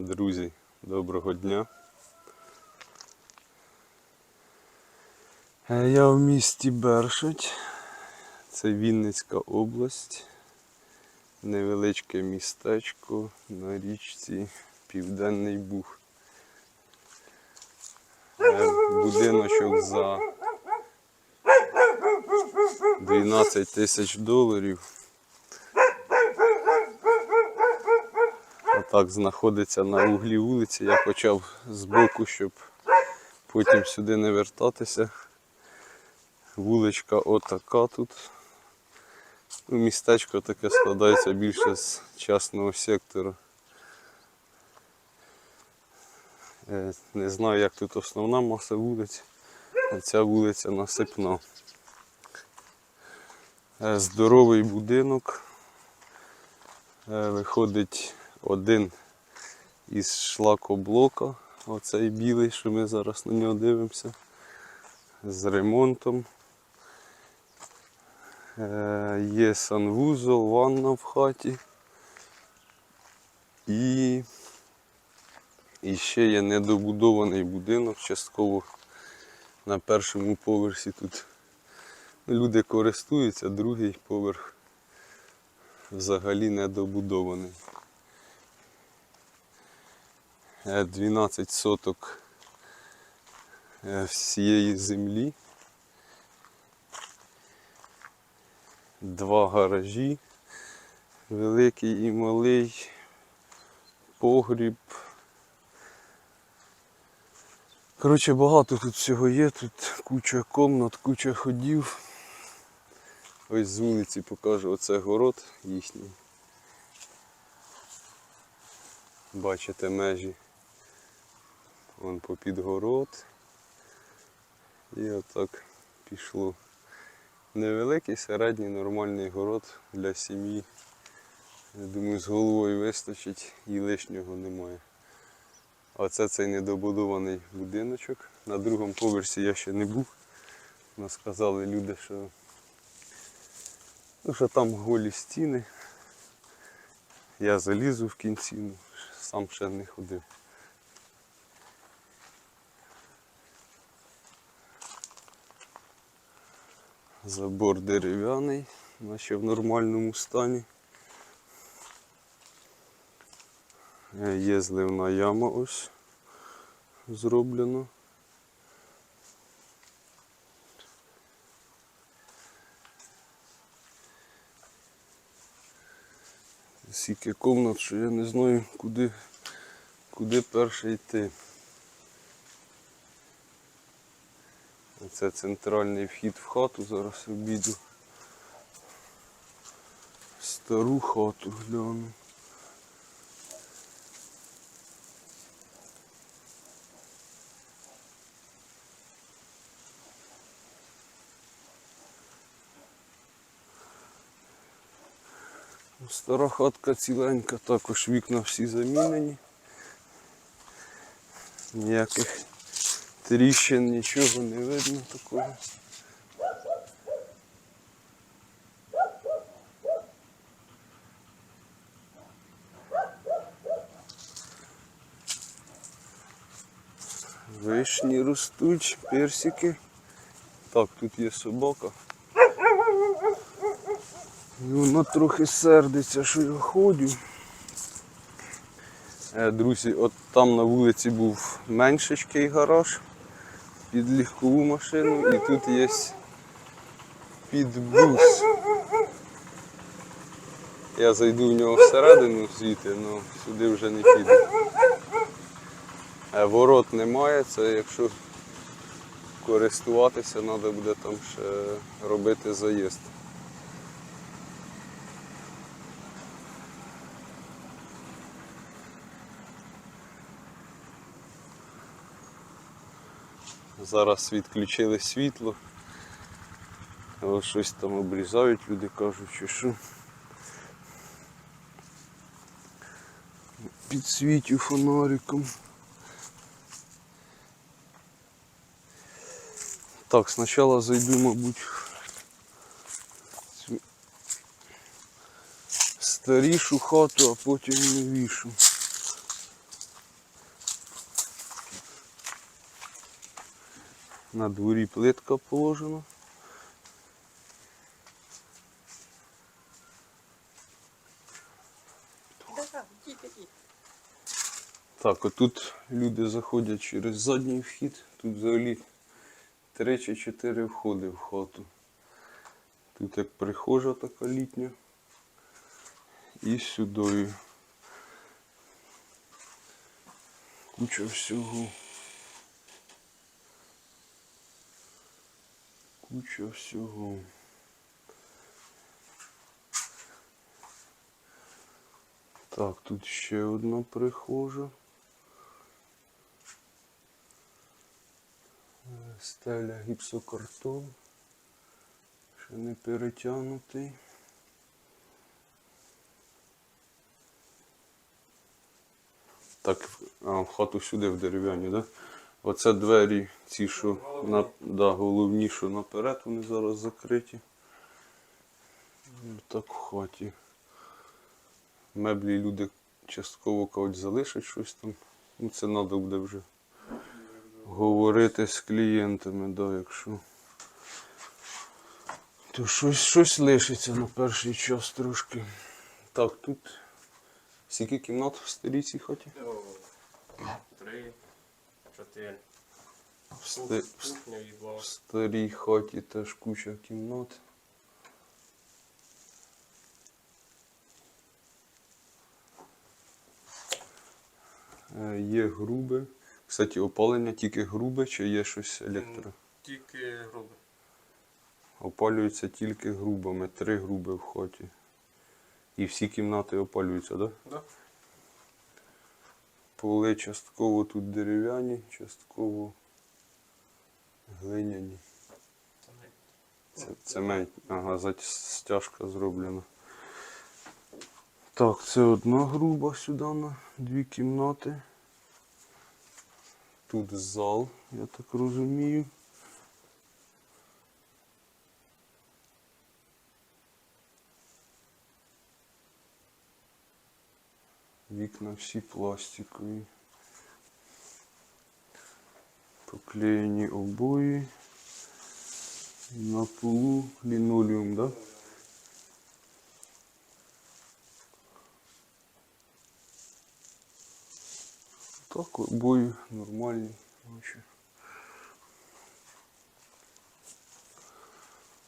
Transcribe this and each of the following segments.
Друзі, доброго дня. Е, Я в місті Бершать. Це Вінницька область. Невеличке містечко на річці Південний Буг. Е, Будиночок за 12 тисяч доларів. Отак знаходиться на углі вулиці. Я почав з боку, щоб потім сюди не вертатися. Вуличка отака тут. Ну, Містечко таке складається більше з частного сектора. Е, Не знаю, як тут основна маса вулиць, а ця вулиця насипна. Е, Здоровий будинок. Е, Виходить один із шлакоблока, оцей білий, що ми зараз на нього дивимося, з ремонтом. Е, Є санвузол, ванна в хаті. І, і ще є недобудований будинок, частково на першому поверсі тут люди користуються, другий поверх взагалі недобудований. Е, 12 соток е, всієї землі. Два гаражі, великий і малий, погріб. Коротше, багато тут всього є, тут куча комнат, куча ходів. Ось з вулиці покажу оце город їхній. Бачите межі. Вон попід город. І отак пішло. Невеликий, середній нормальний город для сім'ї. Я думаю, з головою вистачить і лишнього немає. Оце цей недобудований будиночок. На другому поверсі я ще не був. Нас сказали люди, що, ну, що там голі стіни. Я залізу в кінці, ну, сам ще не ходив. Забор дерев'яний, наче в нормальному стані. Е, Є зливна яма ось зроблена. Скільки комнат, що я не знаю, куди, куди перше йти. Це центральний вхід в хату, зараз обіду. Стару хату гляну. Стара хатка ціленька, також вікна всі замінені. Ніяких тріщин, нічого не видно такого. Вишні ростуть, персики. Так, тут є собака. І вона трохи сердиться, що я ходю. Е, Друзі, от там на вулиці був меншечкий гараж під легкову машину і тут є під бус. Я зайду в нього всередину звідти, але сюди вже не піду. Е, Ворот немає, це якщо користуватися, треба буде там ще робити заїзд. Зараз відключили світло. Ось щось там обрізають, люди кажуть, чи що. Підсвітю фонариком. Так, спочатку зайду, мабуть, старішу хату, а потім новішу. На дворі плитка положена. Так, отут люди заходять через задній вхід. Тут взагалі три чи чотири входи в хату. Тут як прихожа така літня. І сюди. Куча всього. Куча всього. Так, тут ще одна прихожа. Стеля гіпсокартон. Ще не перетягнутий. Так, а, в хату сюди в дерев'яні, да? Оце двері, ці, що на, да, головні, що наперед, вони зараз закриті. Ну, Так в хаті. Меблі люди частково кажуть, залишать щось там. Ну, це треба буде вже говорити з клієнтами, да, якщо. То щось, щось лишиться на перший час трошки. Так, тут скільки кімнат в старій цій хаті? Чотири. В Кухня в старій хаті теж куча кімнат. Е, Є грубе. Кстати, опалення тільки грубе чи є щось електро? Тільки грубе. Опалюється тільки грубими, три груби в хаті. І всі кімнати опалюються, так? Да? Да? Поли частково тут дерев'яні, частково глиняні. Це цемент, ага, стяжка зроблена. Так, це одна груба сюди на дві кімнати. Тут зал, я так розумію. Вікна всі пластикові. Поклеєні обої. На полу лінолеум, да? Так, обої нормальні. наче.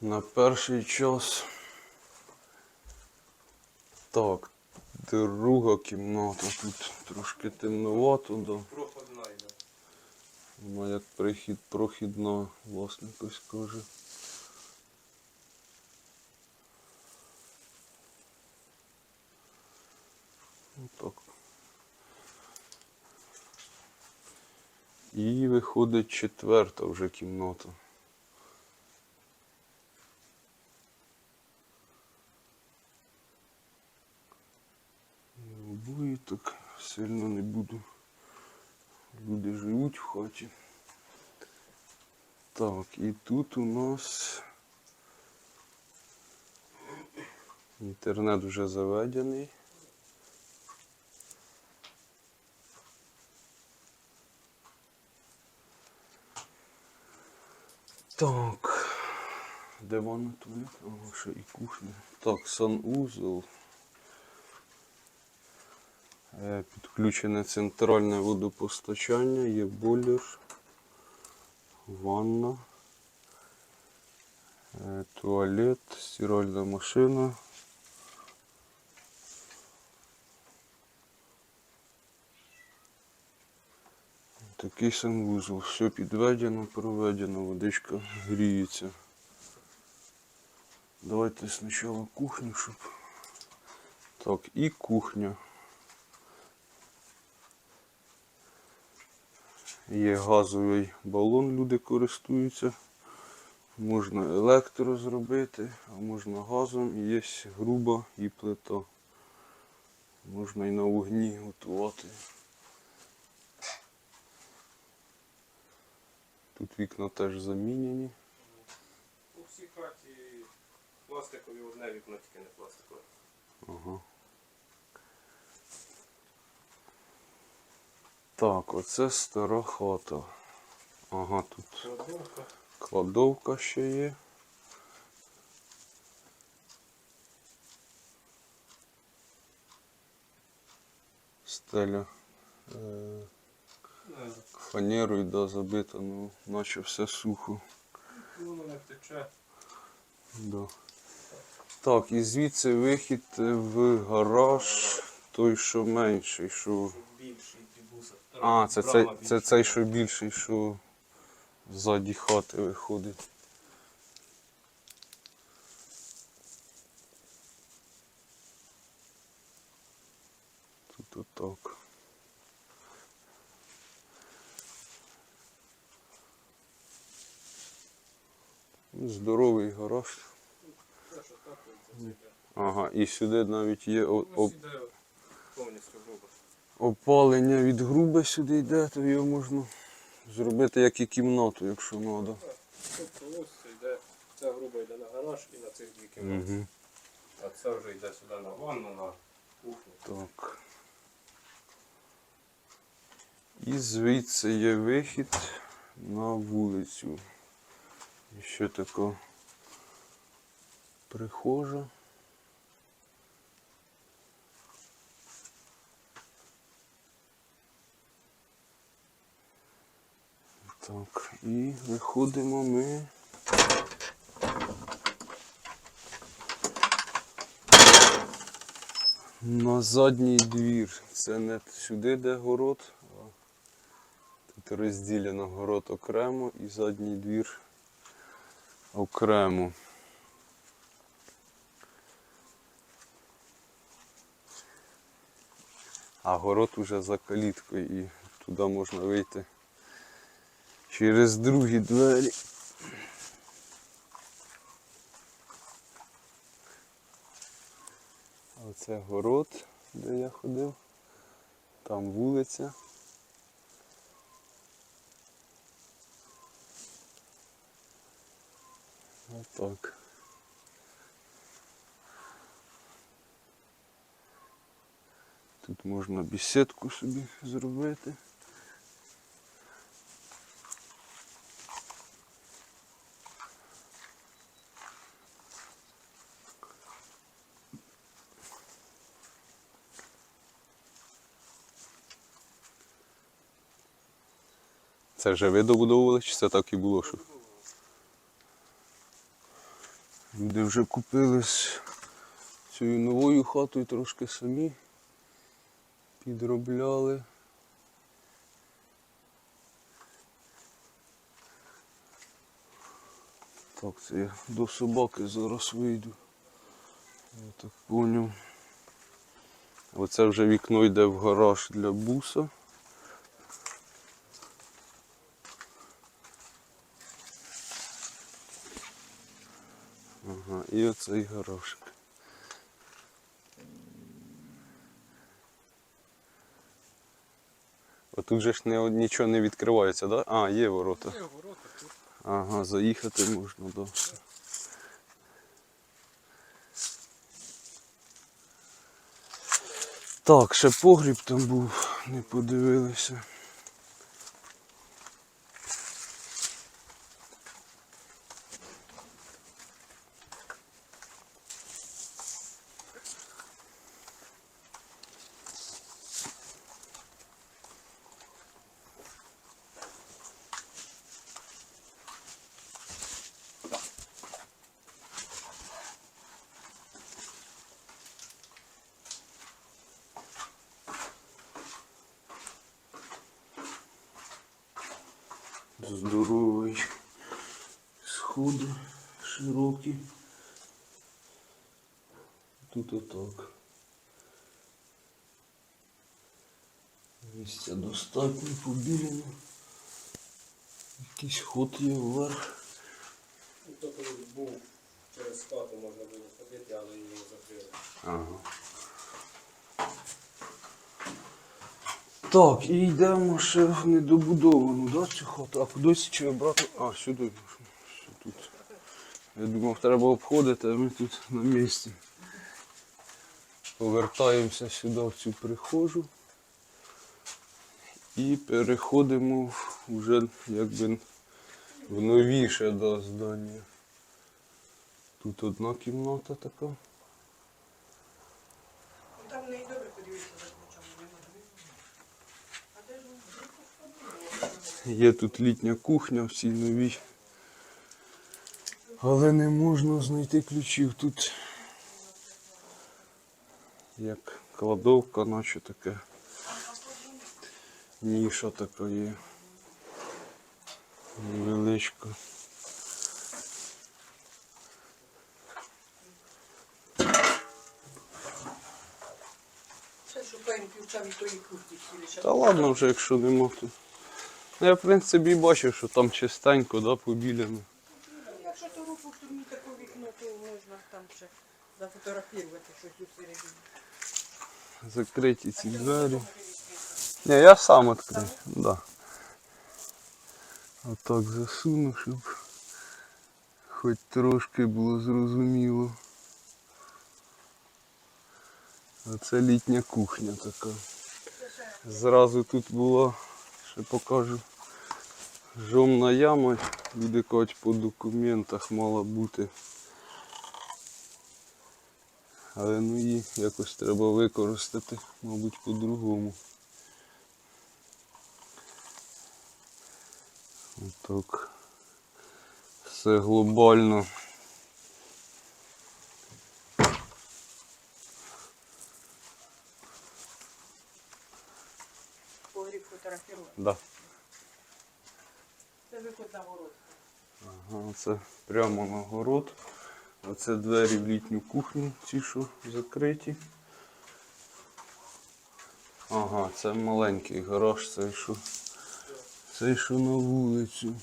На перший час. Так, друга кімната. Тут трошки темновато, да. Проходна йде. Вона як прихід, прохідна, власник ось каже. Ну так. І виходить четверта вже кімната. Так сильно не буду. Люди живуть в хаті. Так, і тут у нас інтернет вже заведений. Так. Де вона туалет? Ага, ще і кухня. Так, санузел. Е, Підключене центральне водопостачання, є бойлер, ванна, е, туалет, стиральна машина. Такий санвузол. Все підведено, проведено, водичка гріється. Давайте спочатку кухню, щоб. Так, і кухня. Є газовий балон, люди користуються. Можна електро зробити, а можна газом і є груба і плита. Можна і на вогні готувати. Тут вікна теж замінені. У всій хаті пластикові одне вікно, тільки не пластикове. Так, оце стара хата. Ага, тут Кладовка. кладовка ще є. Стеля е, Не, фанерою да, забита, ну наче все сухо. Воно не втече. Да. Так, і звідси вихід в гараж, той, що менший, що. Більший. А, це цей, це цей, що більший, що ззаді хати виходить. Тут отак. Здоровий гараж. Ага, і сюди навіть є о- Ну, опалення від груби сюди йде, то його можна зробити як і кімнату, якщо треба. Тобто ось це йде, ця груба йде на гараж і на цих дві кімнати. Угу. А це вже йде сюди на ванну, на кухню. Так. І звідси є вихід на вулицю. І ще така прихожа. Так, і виходимо ми. На задній двір. Це не сюди, де город, а тут розділено город окремо і задній двір окремо. А город уже за каліткою і туди можна вийти через другі двері. Оце город, де я ходив. Там вулиця. Отак. Тут можна бесідку собі зробити. Це вже ви добудовували, чи це так і було? Що? Люди вже купили цією новою хатою трошки самі. Підробляли. Так, це я до собаки зараз вийду. Я так поняв. Оце вже вікно йде в гараж для буса. Ага, і оцей гаражик. Отут же ж не, нічого не відкривається, да? А, є ворота. Є ворота тут. Ага, заїхати можна, да. Так, ще погріб там був, не подивилися. Здоровий. Сходи широкі. Тут отак. Місця достатньо побілено. Якийсь ход є вверх. Ну, то коли був через хату можна було ходити, але її закрили. Ага. Так, і йдемо ще в недобудовану, да, цю хату. А кудись чи обратно? А, сюди. Що тут? Я думав, треба обходити, а ми тут на місці. Повертаємося сюди в цю прихожу. І переходимо вже якби в новіше да, здання. Тут одна кімната така. Ну, Там не добре подивитися за ключом. А де ж він? Є тут літня кухня в цій новій. Але не можна знайти ключів тут. Як кладовка, наче таке. Ніша така є. Невеличка. Та ладно вже, якщо нема, то. Ну, Я в принципі бачив, що там чистенько, да, побіляно. Якщо то руку в турні таке вікно, то можна там ще зафотографувати щось у середині. Закриті ці двері. Ні, я сам відкрив. Да. Отак засуну, щоб хоч трошки було зрозуміло. Оце літня кухня така. Зразу тут була, ще покажу. Жомна яма, буде по документах мала бути. Але ну її якось треба використати, мабуть, по-другому. Отак. Все глобально. Погріб фотографувати. Да. Це виход на город. Ага, це прямо на город. Оце двері в літню кухню, ці що закриті. Ага, це маленький гараж, цей що, цей що на вулицю.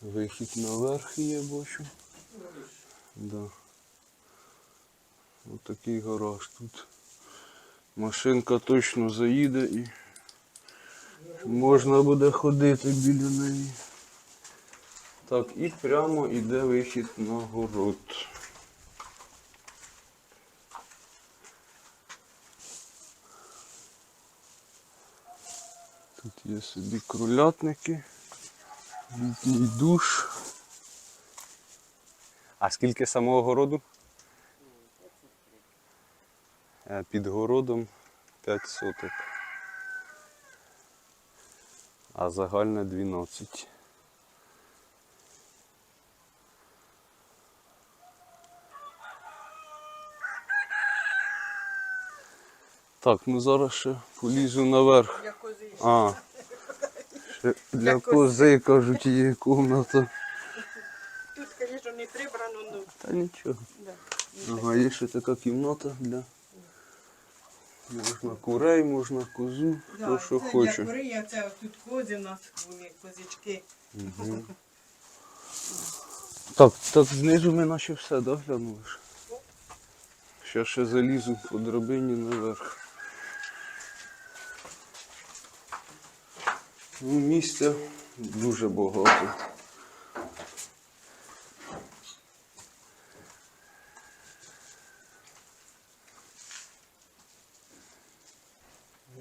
Вихід наверх є, бачу. Да. Ось такий гараж тут. Машинка точно заїде і можна буде ходити біля неї. Так, і прямо йде вихід на город. Тут є собі кролятники, літній душ. А скільки самого городу? Е, Під городом 5 соток. А загальне 12. Так, ну зараз ще полізу наверх. Для кози. А. Ще для кози. кажуть, є комната. Тут, звісно, не прибрано, ну. Та нічого. Да. Ага, є ще така кімната для. Можна курей, можна козу, хто що це хоче. Для курей, а це тут кози у нас, вони козички. Так, так знизу ми наче все, да, глянули? Ще ще залізу по драбині наверх. Ну, місця дуже багато.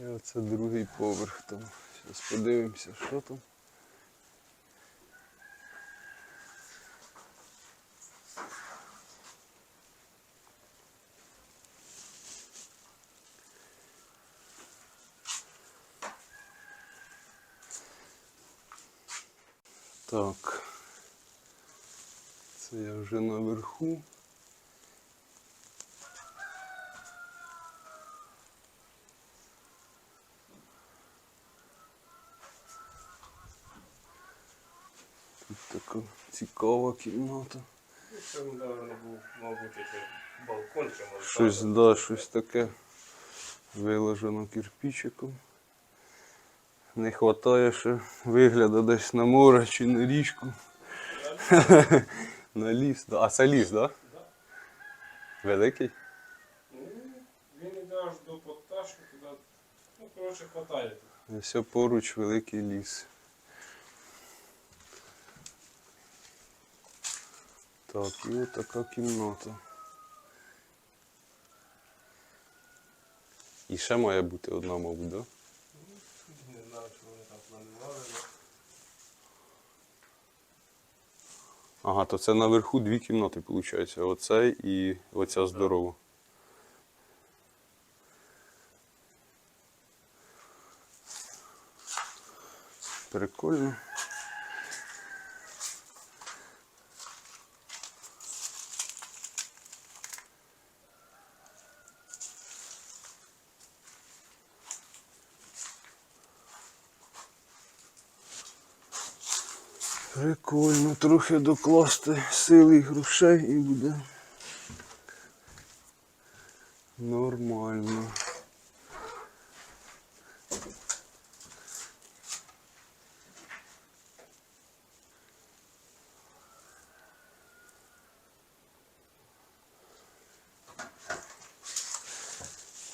І оце другий поверх там. Зараз подивимося, що там. Так. Це я вже наверху. Тут така цікава кімната. Це, мабуть, був, мабуть, ще балкон чи може. Щось, да, щось таке виложено кирпичиком. Не вистачає ще вигляду десь на море чи на річку. на ліс. А це ліс, так? Да? Великий? Ну, він іде аж до Поташки, туди, ну, коротше, хватає. Все поруч великий ліс. Так, і от така кімната. І ще має бути одна, мабуть, так? Да? Не знаю, що вони там планували. але Ага, то це наверху дві кімнати, виходить. Оце і оця здорова. Прикольно. Прикольно, трохи докласти сили і грошей і буде. Нормально.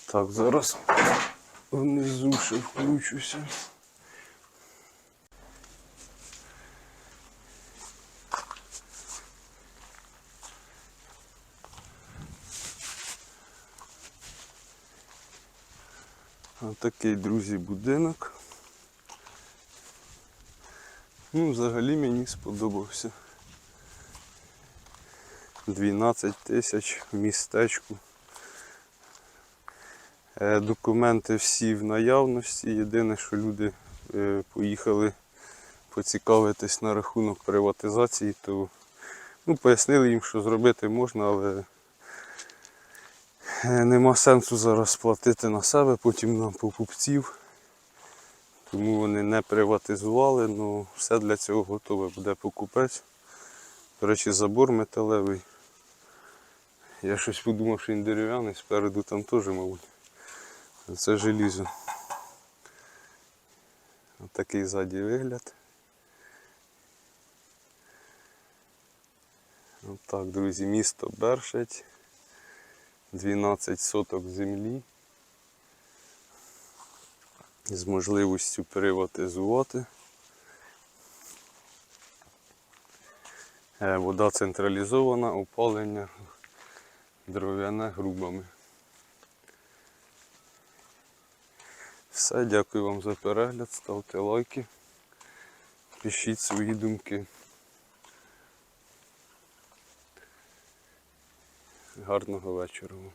Так, зараз внизу ще включуся. Отакий, друзі, будинок. Ну, взагалі мені сподобався. 12 тисяч в містечку. Е, Документи всі в наявності. Єдине, що люди е, поїхали поцікавитись на рахунок приватизації, то ну, пояснили їм, що зробити можна, але Нема сенсу зараз платити на себе, потім на покупців. Тому вони не приватизували, але все для цього готове буде покупець. До речі, забор металевий. Я щось подумав, що він дерев'яний, спереду там теж, мабуть. Це желізо. Ось такий ззаді вигляд. Отак, друзі, місто Бершать. 12 соток землі з можливістю приватизувати. Е, Вода централізована, опалення дров'яне грубами. Все, дякую вам за перегляд, ставте лайки, пишіть свої думки. Гарного вечора вам.